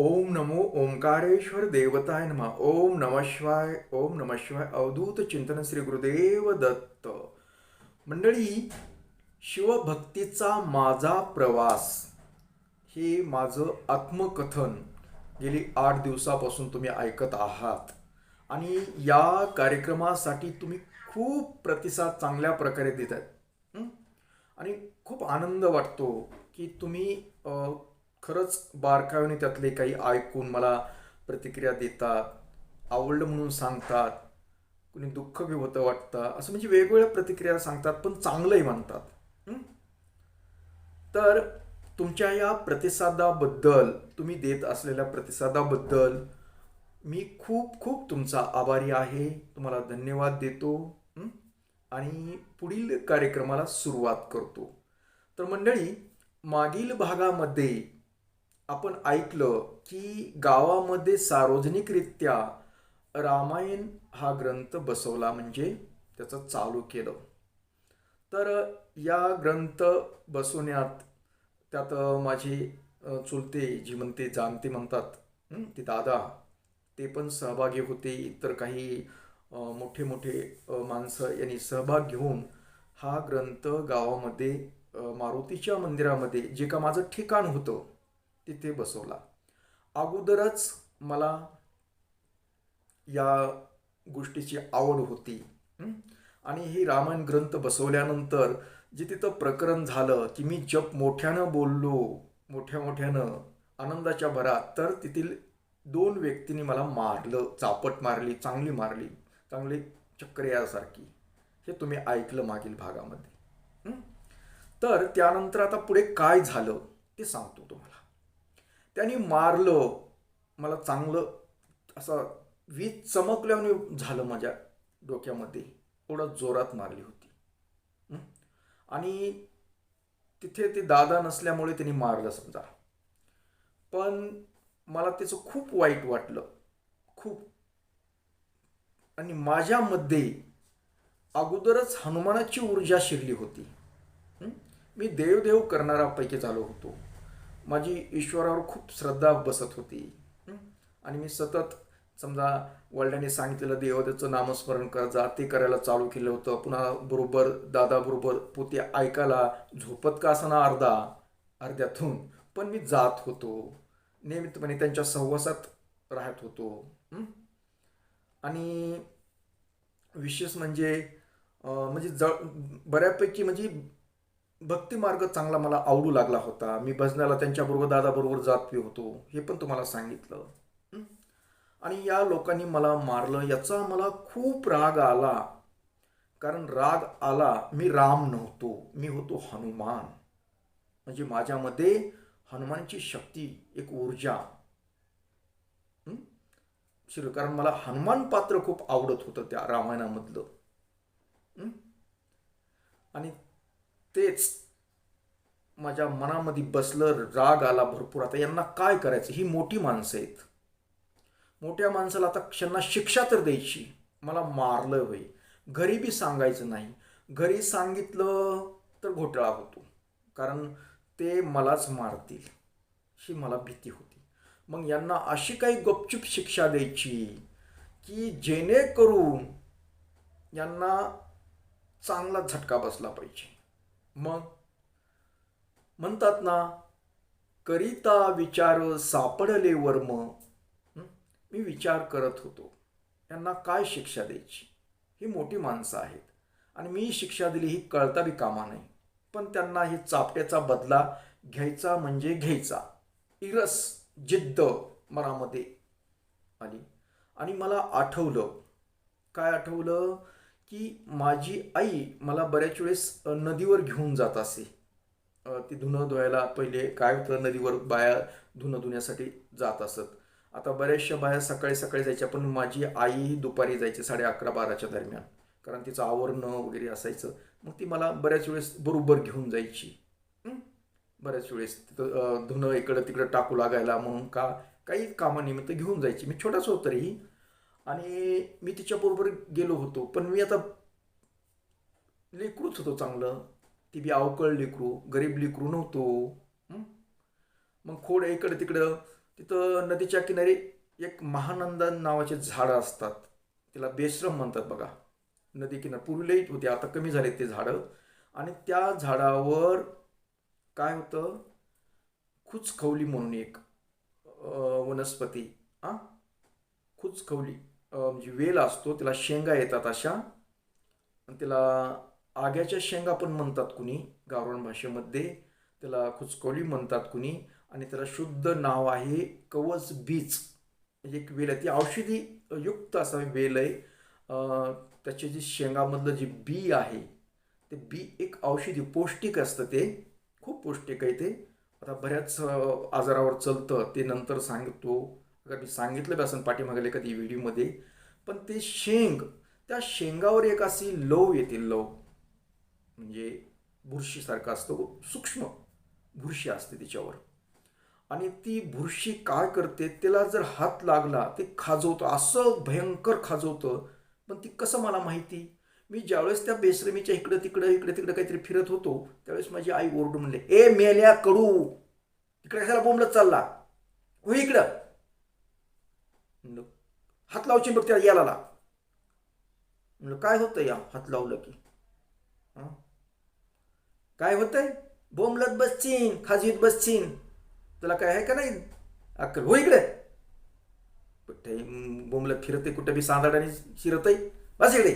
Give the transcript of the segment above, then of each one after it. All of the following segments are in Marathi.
ओम नमो ओंकारेश्वर देवताय नमः। ओम नमः शिवाय ओम नमः शिवाय अवधूत चिंतन श्री गुरुदेव दत्त। मंडळी शिवभक्तीचा माझा प्रवास हे माझं आत्मकथन गेली आठ दिवसापासून तुम्ही ऐकत आहात. आणि या कार्यक्रमासाठी तुम्ही खूप प्रतिसाद चांगल्या प्रकारे देत आहेत आणि खूप आनंद वाटतो की तुम्ही खरंच बारकाव्याने त्यातले काही ऐकून मला प्रतिक्रिया देतात आवडलं म्हणून सांगतात कुणी दुःख बी होतं वाटतं असं म्हणजे वेगवेगळ्या प्रतिक्रिया सांगतात पण चांगलंही म्हणतात. तर तुमच्या या प्रतिसादाबद्दल तुम्ही देत असलेल्या प्रतिसादाबद्दल मी खूप खूप तुमचा आभारी आहे. तुम्हाला धन्यवाद देतो. आणि पुढील कार्यक्रमाला सुरुवात करतो. तर मंडळी मागील भागामध्ये आपण ऐकलं की गावामध्ये सार्वजनिकरित्या रामायण हा ग्रंथ बसवला म्हणजे त्याचं चालू केलं. तर या ग्रंथ बसवण्यात त्यात माझे चुलते जी म्हणते जाणते म्हणतात ते दादा ते पण सहभागी होते. इतर काही मोठे मोठे माणसं यांनी सहभाग घेऊन हा ग्रंथ गावामध्ये मारुतीच्या मंदिरामध्ये जे का माझं ठिकाण होतं तिथे बसवला. अगोदरच मला या गोष्टीची आवड होती. आणि ही रामायण ग्रंथ बसवल्यानंतर जे तिथं प्रकरण झालं की मी जप मोठ्यानं बोललो मोठ्या मोठ्यानं आनंदाच्या भरात तर तेथील दोन व्यक्तींनी मला मारलं चापट मारली चांगली मारली चांगली चक्र यासारखी हे तुम्ही ऐकलं मागील भागामध्ये. तर त्यानंतर आता पुढे काय झालं ते सांगतो तुम्हाला. त्यांनी मारलं. मला चांगलं असं वीज चमकल्याने झालं माझ्या डोक्यामध्ये. एवढं जोरात मारली होती. आणि तिथे ते दादा नसल्यामुळे त्यांनी मारलं समजा. पण मला त्याचं खूप वाईट वाटलं. खूप. आणि माझ्यामध्ये अगोदरच हनुमानाची ऊर्जा शिरली होती. मी देवदेव करणारापैकी झालो होतो. माझी ईश्वरावर खूप श्रद्धा बसत होती. आणि मी सतत समजा वडिलांनी सांगितलेलं देवतेचं नामस्मरण कर जा ते करायला चालू केलं होतं. पुन्हा बरोबर दादाबरोबर पोते ऐकायला झोपत का असणार अर्धा अर्ध्यातून. पण मी जात होतो. नियमितपणे त्यांच्या सहवासात राहत होतो. आणि विशेष म्हणजे म्हणजे ज बऱ्यापैकी म्हणजे भक्ती मार्ग चांगला मला आवडू लागला होता. मी भजनाला त्यांच्याबरोबर दादाबरोबर जात बी होतो. हे पण तुम्हाला सांगितलं? आणि या लोकांनी मला मारलं. याचा मला खूप राग आला. कारण राग आला मी राम नव्हतो. मी होतो हनुमान. म्हणजे माझ्यामध्ये हनुमानची शक्ती एक ऊर्जा? शिर कारण मला हनुमान पात्र खूप आवडत होतं त्या रामायणामधलं? आणि तेच माझ्या मनामध्ये बसलं राग आला भरपूर. आता यांना काय करायचं? ही मोठी माणसं आहेत. मोठ्या माणसाला आता क्षणा शिक्षा तर द्यायची. मला मारलं होय घरी बी सांगायचं नाही. घरी सांगितलं तर घोटाळा होतो. कारण ते मलाच मारतील. ही मला भीती होती. मग यांना अशी काही गपचूप शिक्षा द्यायची की जेणेकरून यांना चांगला झटका बसला पाहिजे. मग म्हणतात ना करिता विचार सापडले वर्म. मी विचार करत होतो. यांना काय शिक्षा द्यायची? ही मोठी माणसं आहेत. आणि मी शिक्षा दिली ही कळता बी कामा नाही पण त्यांना हे चापट्याचा बदला घ्यायचा म्हणजे घ्यायचा. इरस जिद्द मनामध्ये आली. आणि मला आठवलं. काय आठवलं? की माझी आई मला बऱ्याच वेळेस नदीवर घेऊन जात असे. ती धुणं धुवायला पहिले काय होतं नदीवर बाया धुणं धुण्यासाठी जात असत. आता बऱ्याचशा बाया सकाळी सकाळी जायच्या पण माझी आई दुपारी जायची साडे अकरा बाराच्या दरम्यान. कारण तिचं आवरणं वगैरे असायचं. मग ती मला बऱ्याच वेळेस बरोबर घेऊन जायची. बऱ्याच वेळेस तिथं धुणं इकडं तिकडं टाकू लागायला म्हणून का काही कामानिमित्त घेऊन जायची. मी छोटाच होतो तरीही आणि मी तिच्याबरोबर गेलो होतो. पण मी आता लेकरूच होतो चांगलं. ती बी अवकळ लेकरू गरीब लेकरू नव्हतो. मग खोड इकडं तिकडं तिथं नदीच्या किनारी एक महानंदन नावाचे झाडं असतात. तिला बेश्रम म्हणतात बघा. नदी किनार पूर्वीलाही होते आता कमी झाले ते झाडं. आणि त्या झाडावर काय होतं? खुचखवली म्हणून एक वनस्पती. हां? खुचखवली. जी म्हणजे वेल असतो त्याला शेंगा येतात अशा. आणि त्याला आग्याच्या शेंगा पण म्हणतात कुणी गावरान भाषेमध्ये. त्याला खुचकोली म्हणतात कुणी. आणि त्याला शुद्ध नाव आहे कवच बीज. म्हणजे एक वेल आहे. ती औषधी युक्त असा वेल आहे. त्याचे जे शेंगामधलं जे बी आहे ते बी एक औषधी पौष्टिक असतं ते. खूप पौष्टिक आहे ते. आता बऱ्याच आजारावर चालतं. ते नंतर सांगतो. मी सांगितलं बी पाठीमागेल एखादी कधी व्हिडिओमध्ये पण ते शेंग त्या शेंगावर एक अशी लव येते लव. म्हणजे बुरशीसारखा असतो सूक्ष्म बुरशी असते तिच्यावर. आणि ती बुरशी काय करते त्याला जर हात लागला ते खाजवतं असं भयंकर खाजवतं पण ती कसं मला माहिती? मी ज्यावेळेस त्या बेसरमीच्या इकडं तिकडं इकडे तिकडं काहीतरी फिरत होतो त्यावेळेस माझी आई ओरडून म्हणले ए मेल्या कडू इकडे कशाला बोंबलत चालला? हो इकडं. म्हणलं, हात लावची बघ त्या याला म्हणलं काय होतं या हात लावलं की? हं? काय होतंय? बोंबलत बसचीन खाजीत बसचीन तुला काय आहे का नाही अक्कल? हो इकडे. कुठे बोंबलत फिरते कुठे बी सांदाडाने शिरतय? बस इकडे.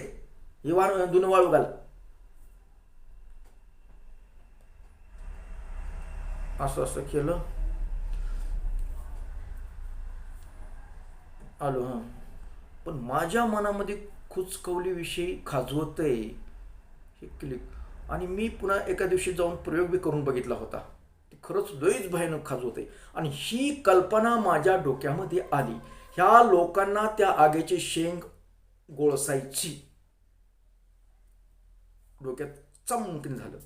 हे वाळ दुन वाळू घाल. असं असं केलं. आलो. हां. पण माझ्या मनामध्ये खुचकवलीविषयी खाजवतंय हे क्लिक आणि मी पुन्हा एका दिवशी जाऊन प्रयोग बी करून बघितला होता. ते खरंच लयच भयानक खाजवतंय. आणि ही कल्पना माझ्या डोक्यामध्ये आली. ह्या लोकांना त्या आगेची शेंग गोळसायची. डोक्यात चमकीन झालं.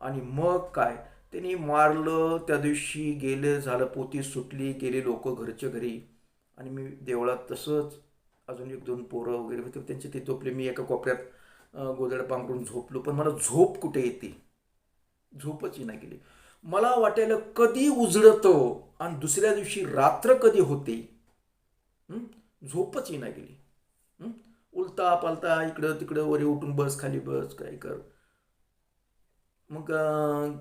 आणि मग काय? त्यांनी मारलं. त्या दिवशी गेले झालं पोती सुटली गेले लोक घरच्या घरी. आणि मी देवळात तसंच अजून एक दोन पोरं वगैरे होते त्यांचे ते झोपले. मी एका कोपऱ्यात गोदड पांघरून झोपलो पण मला झोप कुठे येते? झोपच नाही गेली. मला वाटायला कधी उजळतं आणि दुसऱ्या दिवशी रात्र कधी होते? झोपच नाही गेली. उलता पालता इकडं तिकडं वरी उठून बस खाली बस काय कर. मग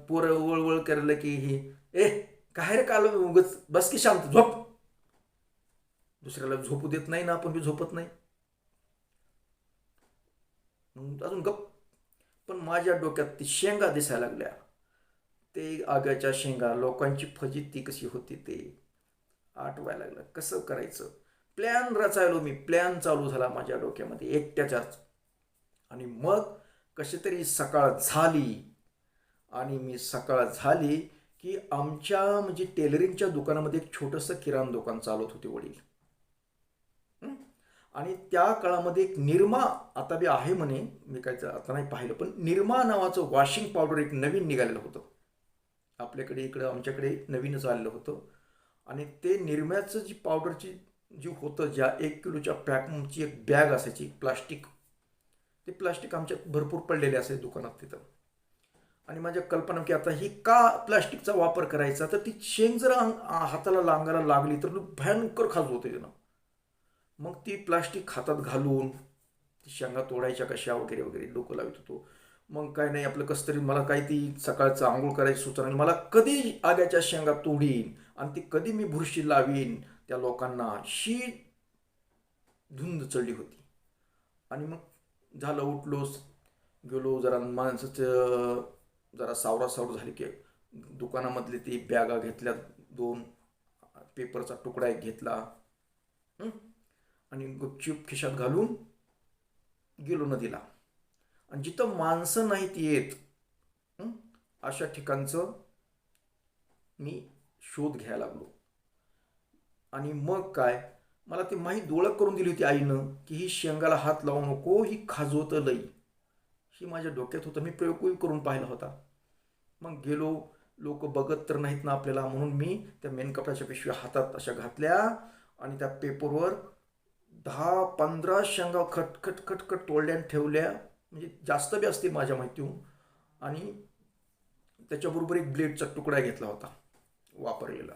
पोरं वळवळ करायला की हे ए काय रे काल उगच बस की शांत झोप. दुसऱ्याला झोपू देत नाही ना आपण बी झोपत नाही. मग अजून गप पण माझ्या डोक्यात ती शेंगा दिसायला लागल्या. ते आग्याच्या शेंगा लोकांची फजिती कशी होती ते आठवायला लागलं. कसं करायचं? प्लॅन रचायलो मी. प्लॅन चालू झाला माझ्या डोक्यामध्ये. एकट्याच्याच आणि मग कशी तरी सकाळ झाली. आणि मी सकाळ झाली की आमच्या म्हणजे टेलरिंगच्या दुकानामध्ये एक छोटंसं किराण दुकान चालवत होते वडील. आणि त्या काळामध्ये एक निरमा आता बी आहे म्हणे. मी काय आता नाही पाहिलं पण निरमा नावाचं वॉशिंग पावडर एक नवीन निघालेलं होतं. आपल्याकडे इकडं आमच्याकडे नवीनच आलेलं होतं. आणि ते निरम्याचं जी पावडरची जी होतं ज्या एक किलोच्या पॅकची एक बॅग असायची प्लास्टिक ते प्लास्टिक आमच्या भरपूर पडलेले असे दुकानात तिथं. आणि माझ्या कल्पना की आता ही का प्लास्टिकचा वापर करायचा? तर ती शेंग जर हाताला लांगायला लागली तर भयंकर खाज होते त्यानं मग ती प्लास्टिक हातात घालून ती शेंगा तोडायच्या कशा वगैरे वगैरे डोकं लावित होतो. मग काय नाही आपलं कसं तरी मला काय ती सकाळचं आंघोळ करायची सूचना आणि मला कधी आग्याच्या शेंगा तोडीन आणि ती कधी मी बुरशी लावीन त्या लोकांना शी धुंद चढली होती. आणि मग झालं उठलोच गेलो जरा माणसाचं जरा सावरा सावर झाली की दुकानामधले ती बॅगा घेतल्या दोन पेपरचा तुकडा एक घेतला. आणि गुपचूप खिशात घालून गेलो नदीला. आणि जिथं माणसं नाहीत येत अशा ठिकाणचं मी शोध घ्यायला लागलो. आणि मग काय? मला ती माहीत ओळख करून दिली होती आईनं की ही शेंगाला हात लावू नको ही खाजवतं लई. ही माझ्या डोक्यात होतं मी प्रयोगही करून पाहिला होता. मग गेलो लोक बघत तर नाहीत ना आपल्याला म्हणून मी त्या मेन कपड्याच्या पिशव्या हातात अशा घातल्या आणि त्या पेपरवर दहा पंधरा शेंगा खटखट खटखट खट तोडल्या आणि ठेवल्या. म्हणजे जास्त बी असतील माझ्या माहितीहून. आणि त्याच्याबरोबर एक ब्लेडचा तुकडा घेतला होता वापरलेला.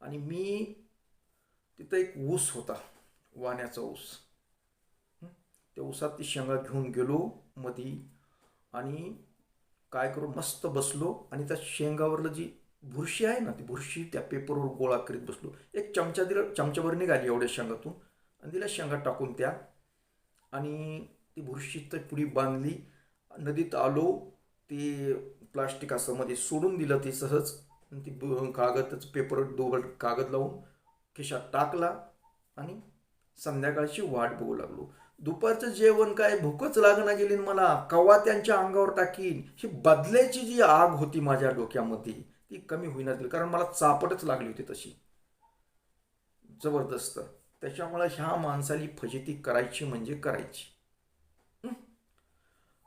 आणि मी तिथं एक ऊस होता वाण्याचा ऊस. त्या ऊसात ती शेंगा घेऊन गेलो मधी आणि काय करू मस्त बसलो. आणि त्या शेंगावरलं जी बुरशी आहे ना ती बुरशी त्या पेपरवर गोळा करीत बसलो. एक चमचा दिला चमच्याभर निघाली एवढ्या शेंगातून. आणि तिला शेंगा टाकून त्या. आणि ती बुरशी तर पुढी बांधली. नदीत आलो. ते प्लास्टिक असं मध्ये सोडून दिलं ते सहज. आणि ती कागदच पेपर डोबल कागद लावून खिशात टाकला. आणि संध्याकाळची वाट बघू लागलो. दुपारचं जेवण काय भूकच लागना गेली मला. कवा त्यांच्या अंगावर टाकीन? ही बदल्याची जी आग होती माझ्या डोक्यामध्ये ती कमी होईना गेली कारण मला चापटच लागली होती तशी. जबरदस्त. त्याच्यामुळे ह्या माणसाली फजिती करायची म्हणजे करायची.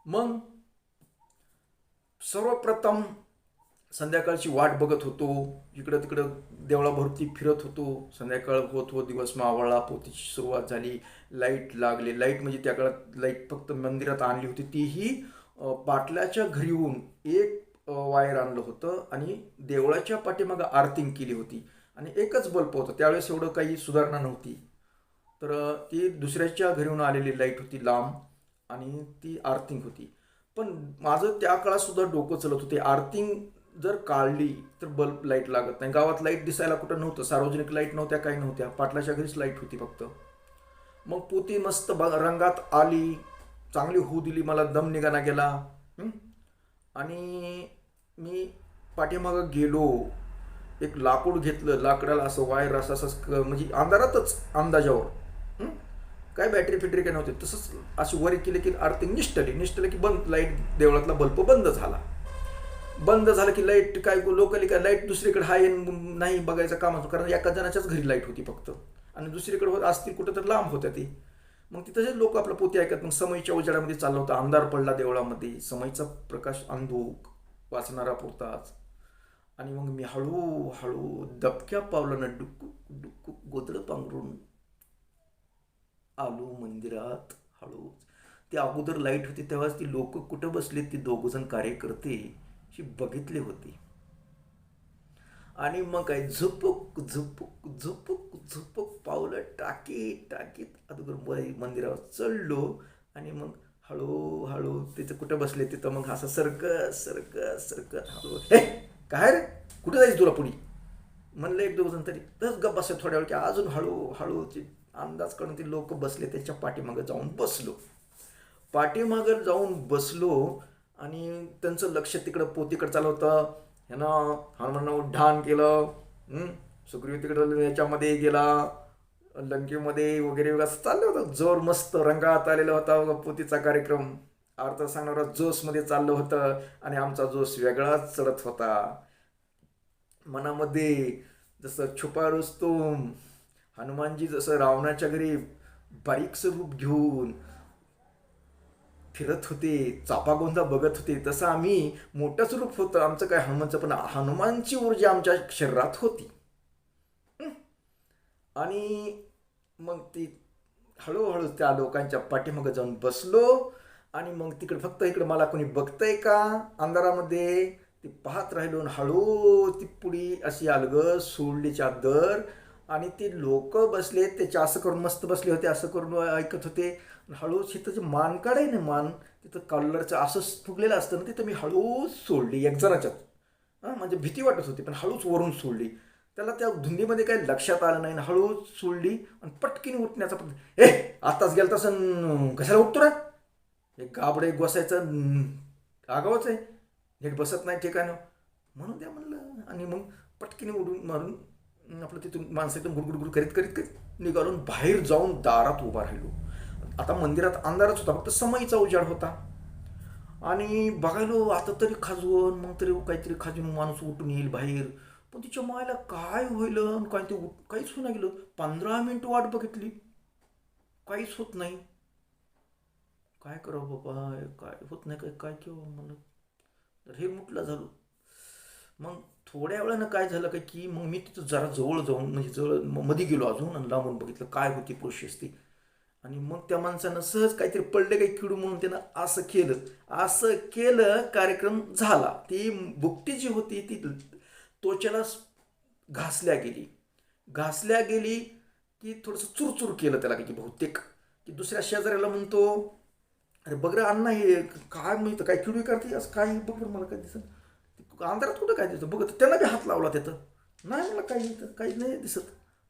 मग सर्वप्रथम संध्याकाळची वाट बघत होतो इकडं तिकडं देवळाभोवती फिरत होतो. संध्याकाळ होत हो दिवस मावळला पोतीची सुरुवात झाली. लाइट लागली. लाइट म्हणजे त्या काळात लाइट फक्त मंदिरात आणली होती. तीही पाटल्याच्या पाटलाच्या घरी येऊन एक वायर आणलं होतं आणि देवळाच्या पाठीमागं आरतींग केली होती. आणि एकच बल्ब होतं. त्यावेळेस एवढं काही सुधारणा नव्हती. तर ती दुसऱ्याच्या घरी आलेली लाइट होती लांब आणि ती आर्थिंग होती. पण माझं त्या काळातसुद्धा डोकं चलत होते. आर्थिंग जर काढली तर बल्ब लाइट लागत नाही. गावात लाइट दिसायला कुठं नव्हतं. सार्वजनिक लाइट नव्हत्या काही नव्हत्या. पाटलाच्या घरीच लाइट होती फक्त. मग पोती मस्त ब- रंगात आली. चांगली होऊ दिली मला. दम निघाना गेला. आणि मी पाठीमागं गेलो. एक लाकूड घेतलं लाकडाला असं वायर असं असं म्हणजे अंधारातच अंदाजावर. काय बॅटरी फिटरी काय नव्हती. तसंच अशी वर केली की अर्थिंग निष्ठली. निष्ठले की बंद लाइट देवळातला बल्ब बंद झाला. बंद झालं की लाइट काय लोकली काय लाइट दुसरीकडे हाय नाही बघायचं काम असतो. कारण एका जणाच्याच घरी लाइट होती फक्त. आणि दुसरीकडे होत असतील कुठं तर लांब होत्या ती. मग तिथं लोक आपलं पोती ऐकत मग समयच्या उजाडामध्ये चालला होता. अंधार पडला देवळामध्ये. समयचा प्रकाश अंधूक वाचणारा पुरताच. आणि मग मी हळूहळू दबक्या पावलानं डुक्कू डुक्कू गोदडं पांघरून आलो मंदिरात हळू ते अगोदर लाइट होती तेव्हाच ती लोक कुठं बसले ती दोघजण कार्यकर्ते ही बघितले होते. आणि मग काय झुपुक झुपुक झुपुक झुपुक पावलं टाकीत टाकीत अगोदर मंदिरावर चढलो आणि मग हळूहळू तिथं कुठं बसले तिथं मग असं सरकत सरकत सरकत हळू काय रे? कुठं जायचं तुला पुढे? म्हणलं एक दोघजण तरी. तसंच गप्प बसले थोड्या वेळ की अजून हळू हळू ते अंदाज करून ते लोक बसले त्याच्या पाठीमागं जाऊन बसलो. पाठीमागं जाऊन बसलो आणि त्यांचं लक्ष तिकडं पोतीकडं चालू होतं ह्यानं हनुमाननं उड्डाण केलं. सुग्रीव तिकडं याच्यामध्ये गेला. लंकेमध्ये वगैरे वगैरे असं चाललं होतं. जोर मस्त रंगात आलेला होता पोतीचा कार्यक्रम. अर्थ सांगणारा जोशमध्ये चाललं होतं आणि आमचा जोश वेगळाच चढत होता. मनामध्ये जसं छुपा रुस्तुम हनुमानजी जसं रावणाच्या घरी बारीकसं रूप घेऊन फिरत होते चापागोंदा बघत होते तसं आम्ही मोठंच रूप होतं. आमचं काय हनुमानचं पण हनुमानची ऊर्जा आमच्या शरीरात होती. आणि मग ती हळूहळू त्या लोकांच्या पाठीमागं जाऊन बसलो. आणि मग तिकडे फक्त इकडे मला कोणी बघतंय का? अंधारामध्ये ती पाहत राहिलो आणि हळू ती पुडी अशी अलग सोडली चादर आणि ते लोक बसले त्याच्या असं करून मस्त बसले होते असं करून ऐकत होते. आणि हळूच तिथं जे मान काढाय ना मान तिथं कलरचं असं फुगलेलं असतं ना तिथं मी हळूच सोडली एक जणाच्यात हां म्हणजे भीती वाटत होती पण हळूच वरून सोडली. त्याला त्या धुंदीमध्ये काही लक्षात आलं नाही आणि हळूच सोडली आणि पटकीने उठण्याचा पण ए आताच गेलं तसं कशाला उठतो रे? हे गाबडे गोसायचं आगावच आहे. नीट बसत नाही ठिकाणं. म्हणून द्या म्हणलं. आणि मग पटकीने उडून मारून आपलं तिथून माणसं एकदम गुडगुड करीत करीत करीत निघालून बाहेर जाऊन दारात उभा राहिलो. आता मंदिरात अंधारच होता फक्त समयीचा उजाड होता. आणि बघायलो आता तरी खाजवून मग तरी काहीतरी खाजून माणूस उठून येईल बाहेर. पण तिच्या मायला काय होईल आणि काय ते काहीच काहीच होईना गेलं. पंधरा मिनिट वाट बघितली. काहीच होत नाही. काय करावं बाबा? काय होत नाही काय? काय केव्हा म्हणून तर हे मुटलं झालो. मग थोड्या वेळानं काय झालं काय की मग मी तिथं जरा जवळ जाऊन म्हणजे जवळमध्ये गेलो अजून आणि लांबून बघितलं काय होती प्रोसेस ती. आणि मग त्या माणसानं सहज काहीतरी पडले काही किडू म्हणून त्यानं असं केलं. असं केलं कार्यक्रम झाला. ती बुकटी जी होती ती त्वचेला घासल्या गेली. घासल्या गेली की थोडंसं चुरचूर केलं त्याला की बहुतेक. की दुसऱ्या शेजाऱ्याला म्हणतो अरे बघ रे अण्णा हे काय माहिती काय किडवी करते असं काय बघ बरं मला काय दिसत अंधारात कुठं काय दिसतं? बघ त्यांना बी हात लावला त्याचं नाही मला काही इथं काही नाही दिसत.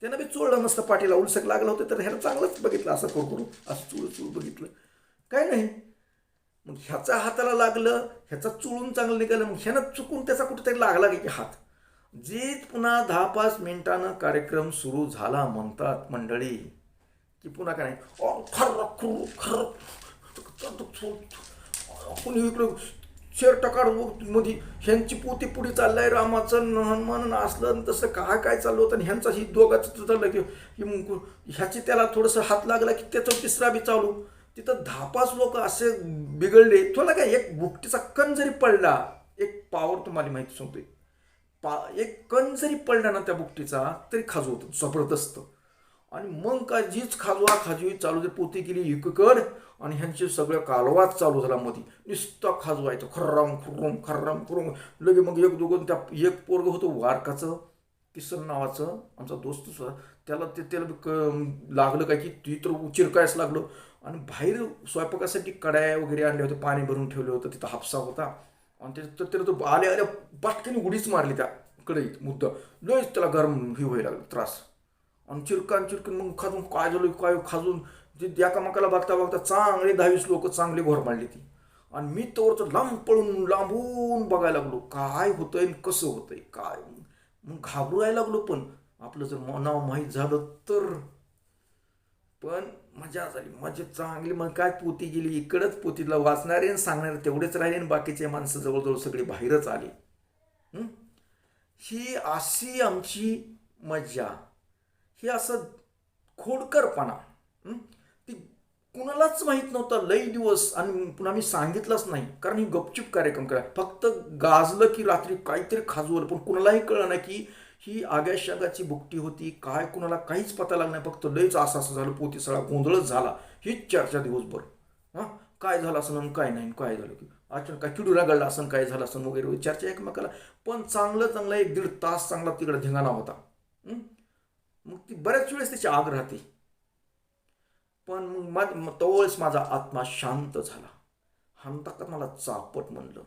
त्यांना बी चोळलं नसतं पाठीला उलसक लागलं होतं तर ह्याला चांगलंच बघितलं असं करू असं चुळ चुळ बघितलं. काय नाही. मग ह्याचा हाताला लागलं ह्याचा चुळून चांगलं निघालं मग ह्यानं चुकून त्याचा कुठेतरी लागला की हात. जे पुन्हा दहा पाच मिनिटानं कार्यक्रम सुरू झाला म्हणतात मंडळी. की पुन्हा काय नाही? खर खर्र कुणी इकडं शेर टकाडमध्ये ह्यांची पोती पुढे चाललाय रामाचं हनुमान असलं आणि तसं काय काय चाललं होतं आणि ह्यांचा ही दोघाचं चाललं की मग ह्याची त्याला थोडंसं हात लागला की त्याचं तिसरा बी चालू. तिथं दहा पाच लोक असे बिघडले. तुला काय एक बुकटीचा कण जरी पडला एक पावर तुम्हाला माहिती सांगतोय. पा एक कण जरी पडला ना त्या बुकटीचा तरी खाजू होतं जबरदस्त. आणि मग काय जीच खाजवा खाजवी चालू जर पोती केली इककड आणि ह्यांचे सगळं कालवाच चालू झाला मध्ये नुसता खाजवायचं खर्राम खुर्रम खर्राम खुर्रम. लगे मग एक दोघं त्या एक पोरग होतं वारकाचं किसन नावाचं आमचा दोस्त त्याला ते त्याला क- लागलं काय की ती तर चिरकायच लागलं. आणि बाहेर स्वयंपाकासाठी कड्या वगैरे आणले होते पाणी भरून ठेवलं होतं तिथं हापसा होता. आणि ते तर त्याला तो आल्या आल्या बाटक्याने उडीच मारली त्या कढईत मुद्दा. लयच त्याला गरम हे व्हायला लागलं त्रास. चिरकान चिरकन मग खाजून काय काय खाजून ते एकामेकाला बघता बघता चांगले दहावीस लोक चांगले घोर मांडली ती. आणि मी तर लांब पळून लांबून बघायला लागलो. काय होतंय आणि कसं होतंय? काय? मग घाबरायला लागलो पण. आपलं जर नाव माहीत झालं तर. पण मजा झाली. मजा चांगली. मग काय पोती गेली? इकडंच पोतीला वाचणारे आणि सांगणारे तेवढेच राहिले आणि बाकीचे माणसं जवळजवळ सगळे बाहेरच आली. ही? अशी आमची मज्जा हे असं खोडकरपणा. ती कुणालाच माहीत नव्हता लई दिवस आणि पुन्हा मी सांगितलंच नाही कारण ही गपचूप कार्यक्रम करा. फक्त गाजलं की रात्री काहीतरी खाजवलं पण कुणालाही कळलं नाही की ही आग्या शागाची बुकटी होती काय कुणाला काहीच पता लागलं नाही फक्त लईच असं असं झालं पोती सगळा गोंधळच झाला. हीच चर्चा दिवसभर. हां? काय झालं असं आणि काय नाही काय झालं? की अचानक काय चिडू रगडला असं काय झालं असं वगैरे चर्चा एकमेकाला. पण चांगलं चांगलं एक दीड तास चांगला तिकडे धिंगाणा होता. मग ती बऱ्याच वेळेस त्याची आग राहते. पण मग मग तोवेळेस माझा आत्मा शांत झाला. हंता का मला चापट म्हणलं.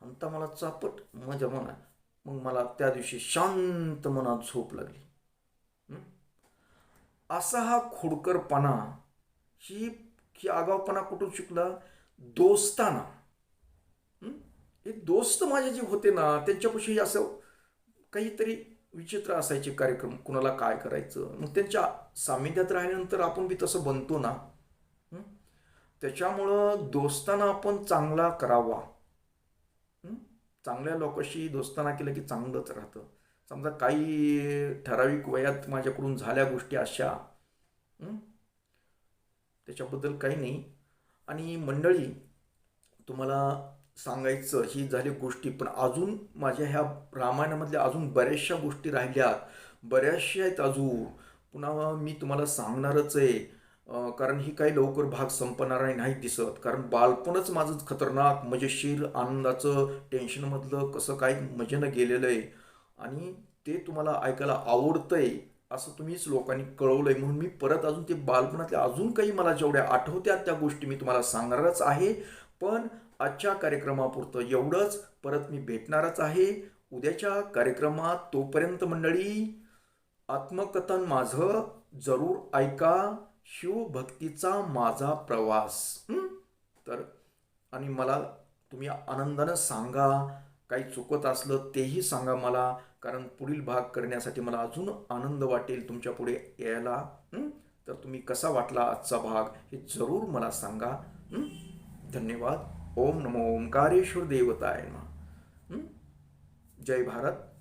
हंता मला चापट म्हणजे माझ्या मनात मग मला त्या दिवशी शांत मनात झोप लागली. असा हा खोडकरपणा ही ही आगावपणा कुठून शिकला? दोस्ताना. हे दोस्त माझे जे होते ना त्यांच्यापाशी असं काहीतरी विचित्र असायचे कार्यक्रम कुणाला काय करायचं? मग त्यांच्या सामिध्यात राहिल्यानंतर आपण बी तसं बनतो ना. त्याच्यामुळं दोस्ताना आपण चांगला करावा. चांगल्या लोकांशी दोस्ताना केलं की चांगलंच राहतं. समजा काही ठराविक वयात माझ्याकडून झाल्या गोष्टी अशा. त्याच्याबद्दल काही नाही. आणि मंडळी तुम्हाला सांगायचं ही झाली गोष्टी. पण अजून माझ्या ह्या रामायणामधल्या अजून बऱ्याचशा गोष्टी राहिल्यात बऱ्याचशा आहेत अजून. पुन्हा मी तुम्हाला सांगणारच आहे. कारण ही काही लवकर भाग संपणार नाही दिसत. कारण बालपणच माझं खतरनाक मजेशीर आनंदाचं टेन्शनमधलं कसं काय मजेनं गेलेलं आहे. आणि ते तुम्हाला ऐकायला आवडतंय असं तुम्हीच लोकांनी कळवलं आहे म्हणून मी परत अजून ते बालपणातल्या अजून काही मला जेवढ्या आठवत्या त्या गोष्टी मी तुम्हाला सांगणारच आहे. पण आजच्या कार्यक्रमापुरतं एवढंच. परत मी भेटणारच आहे. उद्याच्या कार्यक्रमात तोपर्यंत मंडळी आत्मकथन माझं जरूर ऐका. शिवभक्तीचा माझा प्रवास. तर आणि मला तुम्ही आनंदानं सांगा. काही चुकत असलं तेही सांगा मला. कारण पुढील भाग करण्यासाठी मला अजून आनंद वाटेल तुमच्यापुढे यायला. तर तुम्ही कसा वाटला आजचा भाग हे जरूर मला सांगा. धन्यवाद. ओम नमो ओंकारेश्वर देवताय जय भारत।